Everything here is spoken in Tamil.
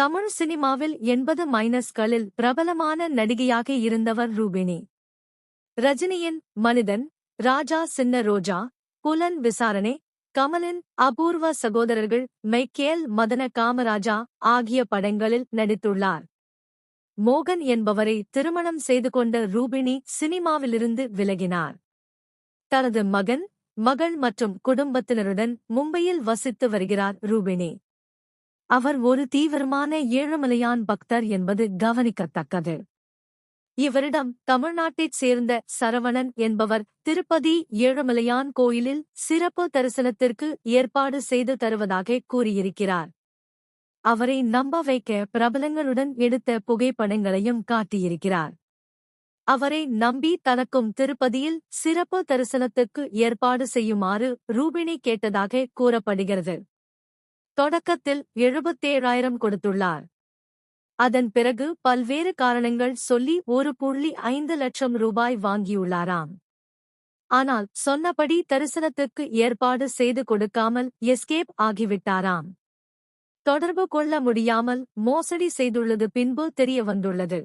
தமிழ் சினிமாவில் எண்பது மைனஸ்களில் பிரபலமான நடிகையாக இருந்தவர் ரூபினி. ரஜினியின் மனிதன் ராஜா சின்ன ரோஜா புலன் விசாரணை கமலின் அபூர்வ சகோதரர்கள் மைக்கேல் மதன காமராஜா ஆகிய படங்களில் நடித்துள்ளார். மோகன் என்பவரை திருமணம் செய்து கொண்ட ரூபினி சினிமாவிலிருந்து விலகினார். தனது மகன் மகள் மற்றும் குடும்பத்தினருடன் மும்பையில் வசித்து வருகிறார் ரூபினி. அவர் ஒரு தீவிரமான ஏழுமலையான் பக்தர் என்பது கவனிக்கத்தக்கது. இவரிடம் தமிழ்நாட்டைச் சேர்ந்த சரவணன் என்பவர் திருப்பதி ஏழுமலையான் கோயிலில் சிறப்பு தரிசனத்திற்கு ஏற்பாடு செய்து தருவதாக கூறியிருக்கிறார். அவரை நம்ப வைக்க பிரபலங்களுடன் எடுத்த புகைப்படங்களையும் காட்டியிருக்கிறார். அவரை நம்பி தனக்கும் திருப்பதியில் சிறப்பு தரிசனத்துக்கு ஏற்பாடு செய்யுமாறு ரூபினி கேட்டதாக கூறப்படுகிறது. தொடக்கத்தில் எழுபத்தேழாயிரம் கொடுத்துள்ளார். அதன் பிறகு பல்வேறு காரணங்கள் சொல்லி ஒரு புள்ளி ஐந்து லட்சம் ரூபாய் வாங்கியுள்ளாராம். ஆனால் சொன்னபடி தரிசனத்துக்கு ஏற்பாடு செய்து கொடுக்காமல் எஸ்கேப் ஆகிவிட்டாராம். தொடர்பு கொள்ள முடியாமல் மோசடி செய்துள்ளது பின்பு தெரிய வந்துள்ளது